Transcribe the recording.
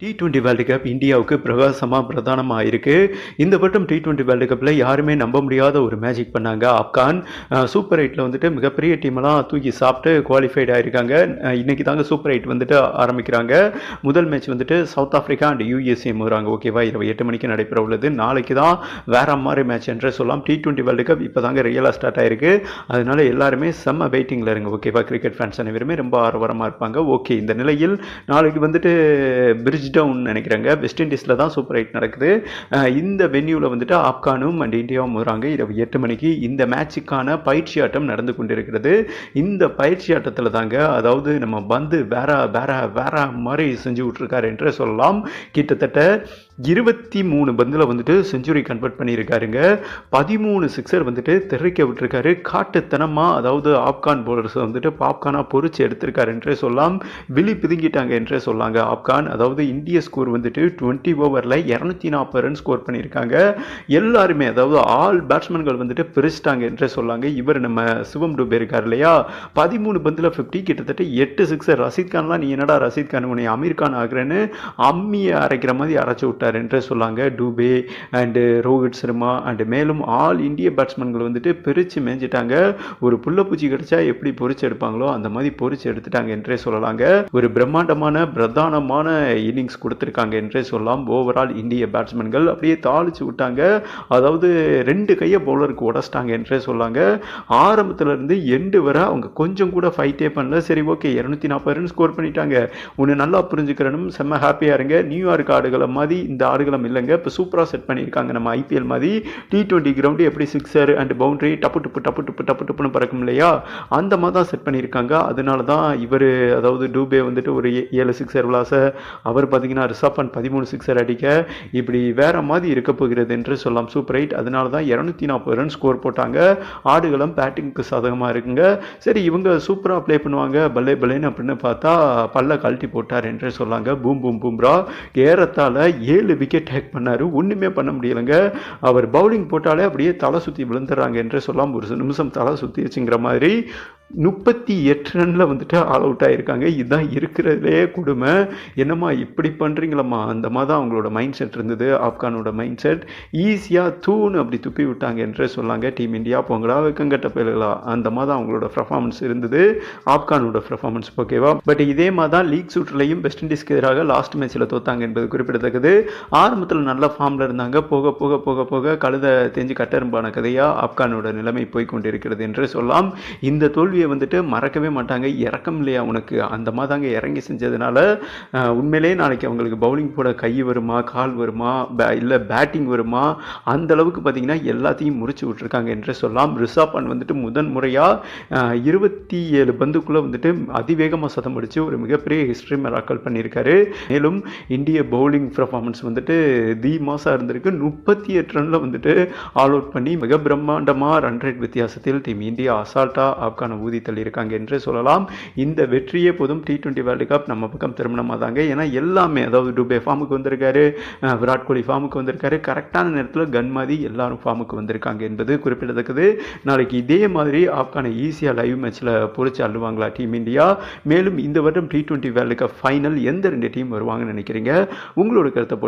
D twenty world cup இந்தியாவுக்கு பிரகாசமாக பிரதானமாக இருக்குது இந்த வருடம் டி டுவெண்ட்டி வேர்ல்டு கப்பில் யாருமே நம்ப முடியாத ஒரு மேஜிக் பண்ணாங்க ஆப்கான். சூப்பர் எயிட்டில் வந்துட்டு மிகப்பெரிய டீமெல்லாம் தூக்கி சாப்பிட்டு குவாலிஃபைட் ஆகிருக்காங்க இன்றைக்கி தாங்க சூப்பர் எயிட் வந்துட்டு ஆரம்பிக்கிறாங்க. முதல் மேட்ச் வந்துட்டு சவுத் ஆஃப்ரிக்கா அண்ட் யூஎஸ்ஏ முறாங்க ஓகேவா இரவு எட்டு மணிக்கு நடைபெற உள்ளது. நாளைக்கு தான் வேற மாதிரி மேட்ச் என்று சொல்லலாம். டி டுவெண்ட்டி வேர்ல்டு கப் இப்போ தாங்க ரியலாக ஸ்டார்ட் ஆயிருக்கு. அதனால எல்லாருமே செம்ம வெயிட்டிங்கில் இருங்க. ஓகேவா கிரிக்கெட் ஃபேன்ஸ் அனைவருமே ரொம்ப ஆர்வரமாக இருப்பாங்க. ஓகே இந்த நிலையில் நாளைக்கு வந்துட்டு பிரிட்ஜ் டவுன் நினைக்கிறாங்க. வெஸ்ட் இண்டீஸில் தான் சூப்பர் எயிட் நடக்குது. இந்த வென்யூவில் வந்துட்டு ஆப்கானும் அண்ட் இந்தியாவும் வராங்க இரவு எட்டு மணிக்கு இந்த மேட்சுக்கான பயிற்சி ஆட்டம் நடந்து கொண்டிருக்கிறது. இந்த பயிற்சி ஆட்டத்தில் தாங்க அதாவது நம்ம பந்து வேற வேற வேற மாதிரி செஞ்சு விட்ருக்காரு என்று சொல்லலாம். கிட்டத்தட்ட இருபத்தி மூணு பந்தில் வந்துட்டு செஞ்சுரி கன்வெர்ட் பண்ணியிருக்காருங்க. பதிமூணு சிக்ஸர் வந்துட்டு தெரிவிக்க விட்டுருக்காரு. காட்டுத்தனமாக அதாவது ஆப்கான் போலர்ஸ் வந்துட்டு பாப்கானாக பொறிச்சு எடுத்திருக்காரு என்றே சொல்லலாம். விழி பிதுங்கிட்டாங்க என்றே சொல்லாங்க ஆப்கான். அதாவது இந்திய ஸ்கோர் வந்துட்டு டுவெண்ட்டி ஓவரில் இரநூத்தி நாற்பது ரன் ஸ்கோர் பண்ணியிருக்காங்க. எல்லாருமே அதாவது ஆல் பேட்ஸ்மேன்கள் வந்துட்டு பிரிச்சிட்டாங்க என்றே சொல்லாங்க. இவர் நம்ம சிவம் டூபே இருக்கார் இல்லையா? பதிமூணு பந்தில் ஃபிஃப்டி கிட்டத்தட்ட எட்டு சிக்ஸர் ரஷீத் கான்லாம் நீ என்னடா ரஷீத் கான் உன்னை அமீர் கான் ஆகிறேன்னு அம்மியை அரைக்கிற மாதிரி அரைச்சி விட்டார். என்றே சொல்லாங்க. டூபே அண்டு ரோஹித் சர்மா அண்டு மேலும் ஆல் இந்திய பேட்ஸ்மேன்கள் வந்துட்டு பிரித்து மேஞ்சிட்டாங்க. ஒரு புள்ளப்பூச்சி கிடைச்சா எப்படி பொறிச்சு எடுப்பாங்களோ அந்த மாதிரி பொறிச்சு எடுத்துட்டாங்க என்றே சொல்லலாங்க. ஒரு பிரம்மாண்டமான பிரதானமான இன்னிங்ஸ் கொடுத்துருக்காங்க என்றே சொல்லலாம். ஓவரால் இந்திய பேட்ஸ்மேன்கள் அப்படியே தாளிச்சு விட்டாங்க. அதாவது ரெண்டு கையை பவுலருக்கு உடச்சிட்டாங்க என்றே சொல்லாங்க. ஆரம்பத்துலேருந்து எண்டு வரை அவங்க கொஞ்சம் கூட ஃபைட்டே பண்ணல. சரி ஓகே இரநூத்தி நாற்பது ரன் ஸ்கோர் பண்ணிட்டாங்க. ஒன்று நல்லா புரிஞ்சுக்கிறனும். செம்ம ஹாப்பியாக இருங்க. நியூயார்க் ஆடுகளை மாதிரி இந்த ஆடுகளம் இல்லைங்க. இப்போ சூப்பராக செட் பண்ணியிருக்காங்க. நம்ம ஐபிஎல் மாதிரி டி டுவெண்ட்டி கிரவுண்டு எப்படி சிக்ஸர் அண்ட் பவுண்டரி டப்பு டப்பு டப்பு டப்பு டப்பு டப்புன்னு பறக்கும் இல்லையா? அந்த மாதிரி தான் செட் பண்ணியிருக்காங்க. அதனால தான் இவர் அதாவது டூபே வந்துட்டு ஒரு ஏ- ஏழு சிக்ஸர் விளாச அவர் பார்த்தீங்கன்னா ரிஷப் பண்ட் பதிமூணு சிக்ஸர் அடிக்க இப்படி வேற மாதிரி இருக்க போகிறது என்று சொல்லலாம். சூப்பர் எயிட் அதனால தான் இரநூத்தி நாற்பது ரன் ஸ்கோர் போட்டாங்க. ஆடுகளும் பேட்டிங்க்கு சாதகமாக இருக்குங்க. சரி இவங்க சூப்பராக ப்ளே பண்ணுவாங்க. பல்லே பல்லேன்னு அப்படின்னு பார்த்தா பல்ல கழட்டி போட்டார் என்று சொல்லாங்க. பூம் பூம் பூம்ரா ஏறத்தால் ஏழு விக்கெட் டேக் பண்ணார். ஒன்றுமே பண்ண முடியலைங்க. அவர் பவுலிங் போட்டாலே அப்படியே தலை சுற்றி விழுந்துடுறாங்க என்று சொல்லலாம் ஒரு நிமிஷம் தலை சுற்றிச்சுங்கிற மாதிரி முப்பத்தி எட்டு ரனில் வந்துட்டு ஆல் அவுட் ஆகிருக்காங்க இதுதான் இருக்கிறதுலே கொடுமை. என்னம்மா இப்படி பண்ணுறீங்களம்மா அந்த மாதிரி தான் அவங்களோட மைண்ட் செட் இருந்தது ஆப்கானோட மைண்ட் செட் ஈஸியாக தூணு அப்படி துப்பி விட்டாங்க என்று சொன்னாங்க டீம் இந்தியா போங்கடா வெக்கங்கட்ட பயல்களா அந்த மாதிரி தான் அவங்களோட பர்ஃபார்மன்ஸ் இருந்தது. ஆப்கானோட பர்ஃபார்மன்ஸ் ஓகேவா பட் இதே மாதிரி தான் லீக் சூட்லையும் வெஸ்ட் இண்டீஸ்க்கு எதிராக லாஸ்ட் மேட்ச்சில் தோத்தாங்க என்பது குறிப்பிடத்தக்கது. ஆரம்பத்தில் நல்ல ஃபார்மில் இருந்தாங்க. போக போக போக போக கழுத தெரிஞ்சு கட்டரும்பான கதையாக ஆப்கானோட நிலைமை போய்கொண்டிருக்கிறது என்று சொல்லலாம். இந்த தோல்வியை வந்துட்டு மறக்கவே மாட்டாங்க. இறக்கம் இல்லையா உனக்கு? அந்த மாதிரி தாங்க இறங்கி செஞ்சதுனால உண்மையிலேயே நாளைக்கு அவங்களுக்கு பவுலிங் போட கை வருமா கால் வருமா பே இல்லை பேட்டிங் வருமா? அந்த அளவுக்கு பார்த்தீங்கன்னா எல்லாத்தையும் முறிச்சு விட்டுருக்காங்க என்று சொல்லலாம். ரிஷப் பண்ட் வந்துட்டு முதன் முறையாக இருபத்தி ஏழு பந்துக்குள்ளே வந்துட்டு அதிவேகமாக சதம் அடித்து ஒரு மிகப்பெரிய ஹிஸ்ட்ரி மிராக்கல் பண்ணியிருக்காரு. மேலும் இந்திய பவுலிங் பர்ஃபார்மன்ஸ் வந்துட்டு தி மாசாக இருந்திருக்கு. முப்பத்தி எட்டு ரனில் வந்துட்டு ஆல் அவுட் பண்ணி மிக பிரம்மாண்டமாக ரன் ரேட் வித்தியாசத்தில் டீம் இந்தியா அசால்ட்டாக ஆப்கான ஊதி தள்ளியிருக்காங்க என்று சொல்லலாம். இந்த வெற்றியே போதும். டி டுவெண்ட்டி வேர்ல்டு கப் நம்ம பக்கம் திருமணமாக தாங்க. ஏன்னா எல்லாமே அதாவது டுபே ஃபார்முக்கு வந்திருக்காரு விராட் கோலி ஃபார்முக்கு வந்திருக்காரு. கரெக்டான நேரத்தில் கன்மாதி எல்லாரும் ஃபார்முக்கு வந்திருக்காங்க என்பது குறிப்பிடத்தக்கது. நாளைக்கு இதே மாதிரி ஆப்கானை ஈஸியாக லைவ் மேட்ச்சில் பொறிச்சு அள்ளுவாங்களா டீம் இந்தியா மேலும் இந்த வருடம் T twenty world cup final எந்த ரெண்டு டீம் வருவாங்கன்னு நினைக்கிறீங்க? உங்களோட கருத்தை